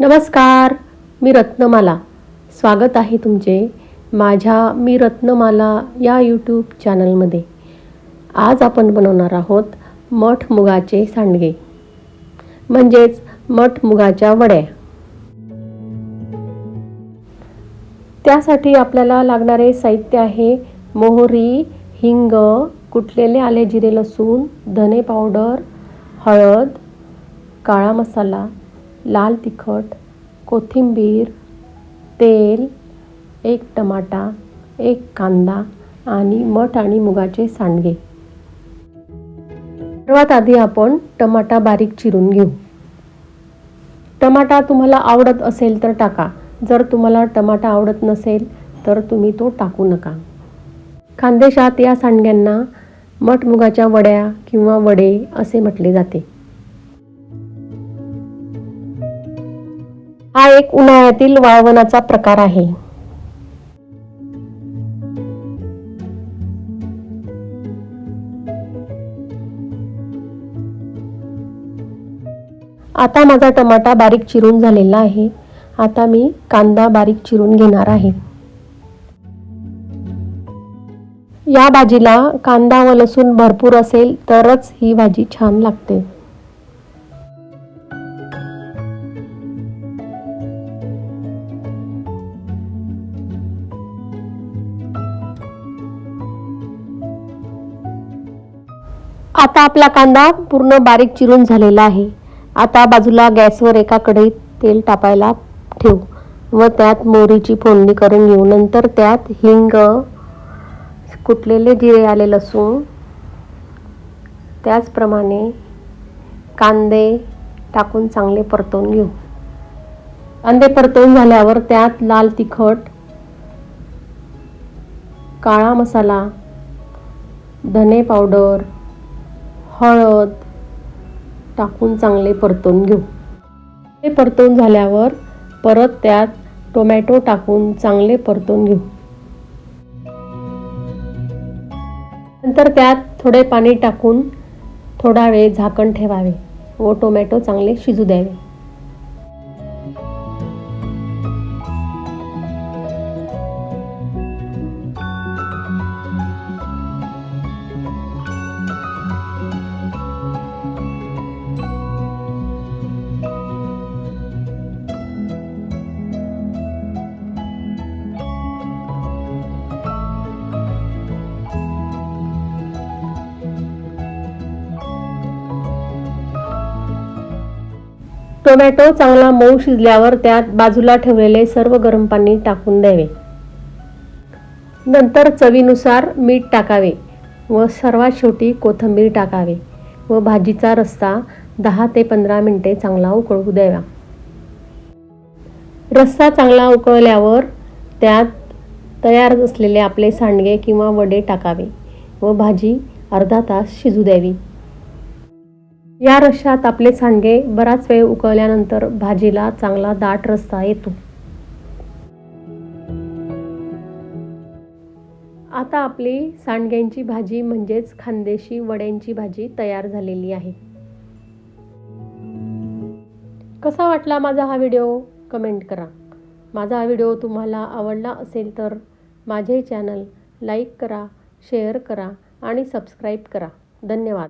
नमस्कार मी रत्नमाला. स्वागत आहे तुमचे माझ्या मी रत्नमाला या यूट्यूब चॅनलमध्ये आज आपण बनवणार आहोत मठ मुगाचे सांडगे. म्हणजेच मठ मुगाच्या वड्या. त्यासाठी आपल्याला लागणारे साहित्य आहे मोहरी हिंग कुटलेले आले जिरे लसूण धने पावडर हळद काळा मसाला लाल तिखट कोथिंबीर तेल एक टमाटा एक कांदा आणि मठ आणि मुगाचे सांडगे. सर्वात आधी आपण टमाटा बारीक चिरून घेऊ. टमाटा तुम्हाला आवडत असेल तर टाका. जर तुम्हाला टमाटा आवडत नसेल तर तुम्ही तो टाकू नका. खानदेशात या सांडग्यांना मठ मुगाच्या वड्या किंवा वडे असे म्हटले जाते. हा एक उन्हाळ्यातील वाळवणाचा प्रकार आहे. आता माझा टमाटा बारीक चिरून झालेला आहे. आता मी कांदा बारीक चिरून घेणार आहे. या भाजीला कांदा व लसूण भरपूर असेल तरच ही भाजी छान लागते. आता आपला कांदा पूर्ण बारीक चिरून झालेला आहे. आता बाजूला गॅसवर एका कढईत तेल टाकायला ठेवू. व त्यात मोहरीची फोडणी करून घेऊ. नंतर त्यात हिंग कुटलेले जिरे आले लसूण त्याचप्रमाणे कांदे टाकून चांगले परतवून घेऊ. कांदे परतवून झाल्यावर त्यात लाल तिखट काळा मसाला धने पावडर हळद टाकून चांगले परतून घेऊ. हे परतून झाल्यावर परत त्यात टोमॅटो टाकून चांगले परतून घेऊ. नंतर त्यात थोडे पाणी टाकून थोडा वेळ झाकण ठेवावे व टोमॅटो चांगले शिजू द्यावे. टोमॅटो चांगला मऊ शिजल्यावर त्यात बाजूला ठेवलेले सर्व गरम पाणी टाकून द्यावे. नंतर चवीनुसार मीठ टाकावे व सर्वात शेवटी कोथिंबीर टाकावे व भाजीचा रस्ता दहा ते पंधरा मिनटे चांगला उकळू द्यावा. रस्सा चांगला उकळल्यावर त्यात तयार असलेले आपले सांडगे किंवा वडे टाकावे व भाजी अर्धा तास शिजू द्यावी. या रश्शात आपले सांडगे बराच वेळ उकळल्यानंतर भाजीला चांगला दाट रस्सा येतो. आता आपली सांडग्यांची भाजी म्हणजेच खानदेशी वड्यांची भाजी तयार झालेली आहे. कसा वाटला माझा हा व्हिडिओ? कमेंट करा. माझा हा व्हिडिओ तुम्हाला आवडला असेल तर माझे चॅनल लाईक करा शेअर करा आणि सबस्क्राईब करा. धन्यवाद.